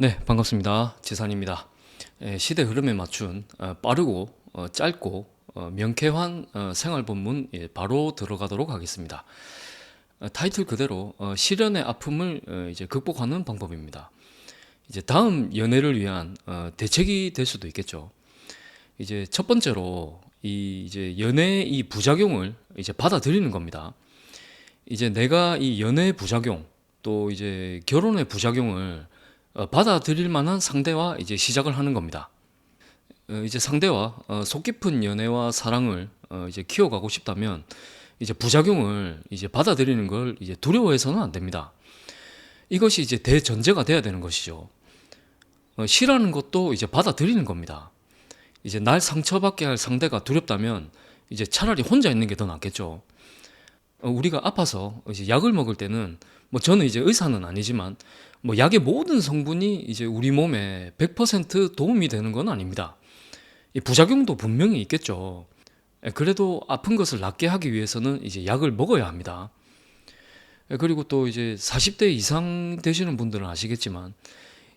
네, 반갑습니다. 지산입니다. 에, 시대 흐름에 맞춘 어, 빠르고 어, 짧고 어, 명쾌한 어, 생활 본문 예, 바로 들어가도록 하겠습니다. 어, 타이틀 그대로 어, 시련의 아픔을 어, 이제 극복하는 방법입니다. 이제 다음 연애를 위한 어, 대책이 될 수도 있겠죠. 이제 첫 번째로 이 이제 연애의 이 부작용을 이제 받아들이는 겁니다. 이제 내가 이 연애의 부작용 또 이제 결혼의 부작용을 어, 받아들일 만한 상대와 이제 시작을 하는 겁니다. 어, 이제 상대와 어, 속 깊은 연애와 사랑을 어, 이제 키워가고 싶다면 이제 부작용을 이제 받아들이는 걸 이제 두려워해서는 안 됩니다. 이것이 이제 대전제가 돼야 되는 것이죠. 어, 싫어하는 것도 이제 받아들이는 겁니다. 이제 날 상처받게 할 상대가 두렵다면 이제 차라리 혼자 있는 게 더 낫겠죠. 어, 우리가 아파서 이제 약을 먹을 때는 뭐 저는 이제 의사는 아니지만 뭐 약의 모든 성분이 이제 우리 몸에 100% 도움이 되는 건 아닙니다. 이 부작용도 분명히 있겠죠. 예, 그래도 아픈 것을 낫게 하기 위해서는 이제 약을 먹어야 합니다. 예, 그리고 또 이제 40대 이상 되시는 분들은 아시겠지만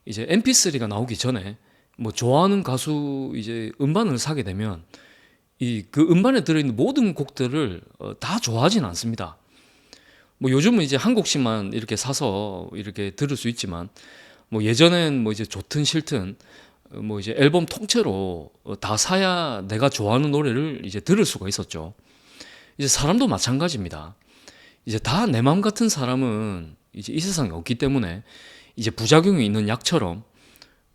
이제 MP3가 나오기 전에 뭐 좋아하는 가수 이제 음반을 사게 되면 이 그 음반에 들어있는 모든 곡들을 어, 다 좋아하진 않습니다. 뭐 요즘은 이제 한 곡씩만 이렇게 사서 이렇게 들을 수 있지만 뭐 예전엔 뭐 이제 좋든 싫든 어, 뭐 이제 앨범 통째로 어, 다 사야 내가 좋아하는 노래를 이제 들을 수가 있었죠. 이제 사람도 마찬가지입니다. 이제 다 내 마음 같은 사람은 이제 이 세상에 없기 때문에 이제 부작용이 있는 약처럼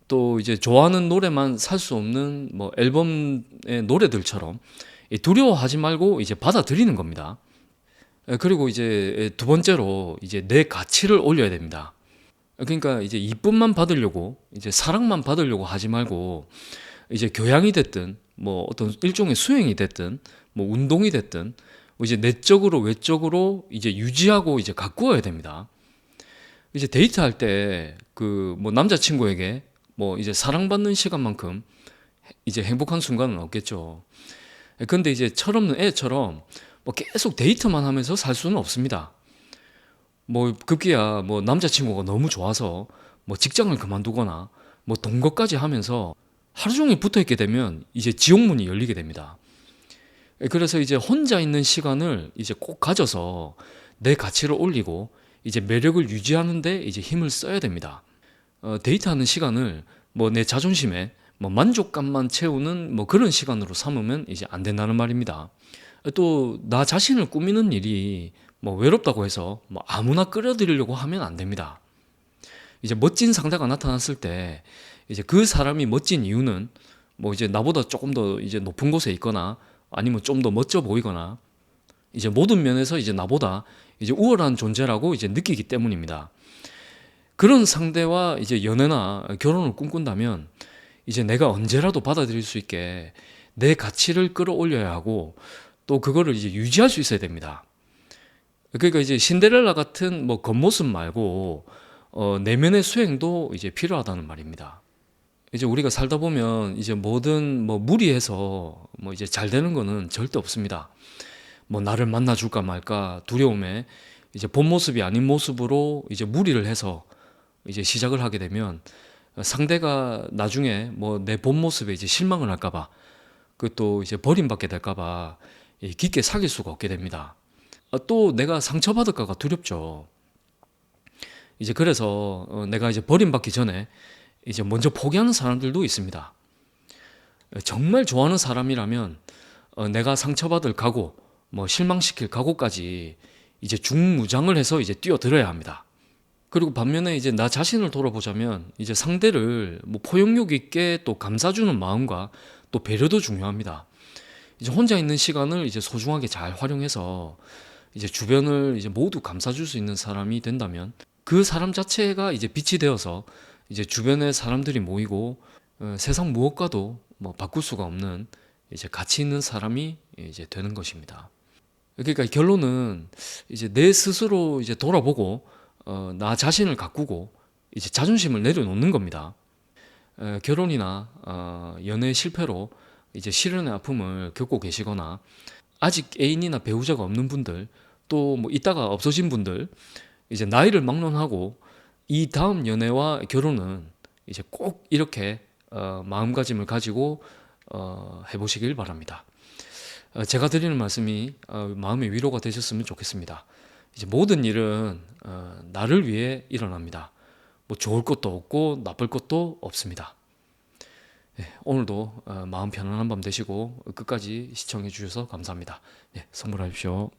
또 이제 좋아하는 노래만 살 수 없는 뭐 앨범의 노래들처럼 이 두려워하지 말고 이제 받아들이는 겁니다. 에, 그리고 이제 두 번째로 이제 내 가치를 올려야 됩니다. 그러니까 이제 이쁨만 받으려고 이제 사랑만 받으려고 하지 말고 이제 교양이 됐든 뭐 어떤 일종의 수행이 됐든 뭐 운동이 됐든 뭐 이제 내적으로 외적으로 이제 유지하고 이제 가꾸어야 됩니다. 이제 데이트할 때 그 뭐 남자친구에게 뭐 이제 사랑받는 시간만큼 이제 행복한 순간은 없겠죠. 근데 이제 철없는 애처럼 뭐 계속 데이트만 하면서 살 수는 없습니다. 뭐 급기야 뭐 남자친구가 너무 좋아서 뭐 직장을 그만두거나 뭐 동거까지 하면서 하루 종일 붙어 있게 되면 이제 지옥문이 열리게 됩니다. 그래서 이제 혼자 있는 시간을 이제 꼭 가져서 내 가치를 올리고 이제 매력을 유지하는데 이제 힘을 써야 됩니다. 어, 데이트하는 시간을 뭐 내 자존심에 뭐 만족감만 채우는 뭐 그런 시간으로 삼으면 이제 안 된다는 말입니다. 또 나 자신을 꾸미는 일이 뭐 외롭다고 해서 뭐 아무나 끌어들이려고 하면 안 됩니다. 이제 멋진 상대가 나타났을 때 이제 그 사람이 멋진 이유는 뭐 이제 나보다 조금 더 이제 높은 곳에 있거나 아니면 좀 더 멋져 보이거나 이제 모든 면에서 이제 나보다 이제 우월한 존재라고 이제 느끼기 때문입니다. 그런 상대와 이제 연애나 결혼을 꿈꾼다면 이제 내가 언제라도 받아들일 수 있게 내 가치를 끌어올려야 하고 또 그거를 이제 유지할 수 있어야 됩니다. 그러니까 이제 신데렐라 같은 뭐 겉모습 말고 어, 내면의 수행도 이제 필요하다는 말입니다. 이제 우리가 살다 보면 이제 뭐든 뭐 무리해서 뭐 이제 잘 되는 거는 절대 없습니다. 뭐 나를 만나 줄까 말까 두려움에 이제 본 모습이 아닌 모습으로 이제 무리를 해서 이제 시작을 하게 되면 상대가 나중에 뭐 내 본 모습에 이제 실망을 할까봐 그 또 이제 버림받게 될까봐 이 깊게 사귈 수가 없게 됩니다. 아, 또 내가 상처받을까가 두렵죠. 이제 그래서 어, 내가 이제 버림받기 전에 이제 먼저 포기하는 사람들도 있습니다. 정말 좋아하는 사람이라면 어, 내가 상처받을 각오, 뭐 실망시킬 각오까지 이제 중무장을 해서 이제 뛰어들어야 합니다. 그리고 반면에 이제 나 자신을 돌아보자면 이제 상대를 뭐 포용력 있게 또 감싸주는 마음과 또 배려도 중요합니다. 이제 혼자 있는 시간을 이제 소중하게 잘 활용해서 이제 주변을 이제 모두 감싸줄 수 있는 사람이 된다면 그 사람 자체가 이제 빛이 되어서 이제 주변에 사람들이 모이고 어, 세상 무엇과도 뭐 바꿀 수가 없는 이제 가치 있는 사람이 이제 되는 것입니다. 그러니까 결론은 이제 내 스스로 이제 돌아보고 어, 나 자신을 가꾸고 이제 자존심을 내려놓는 겁니다. 에, 결혼이나 어, 연애 실패로 이제 시련의 아픔을 겪고 계시거나 아직 애인이나 배우자가 없는 분들 또 뭐 있다가 없어진 분들 이제 나이를 막론하고 이 다음 연애와 결혼은 이제 꼭 이렇게 어, 마음가짐을 가지고 어, 해보시길 바랍니다. 어, 제가 드리는 말씀이 어, 마음의 위로가 되셨으면 좋겠습니다. 이제 모든 일은 어, 나를 위해 일어납니다. 뭐 좋을 것도 없고 나쁠 것도 없습니다. 예, 오늘도 어, 마음 편안한 밤 되시고 끝까지 시청해 주셔서 감사합니다. 예, 선물하십시오.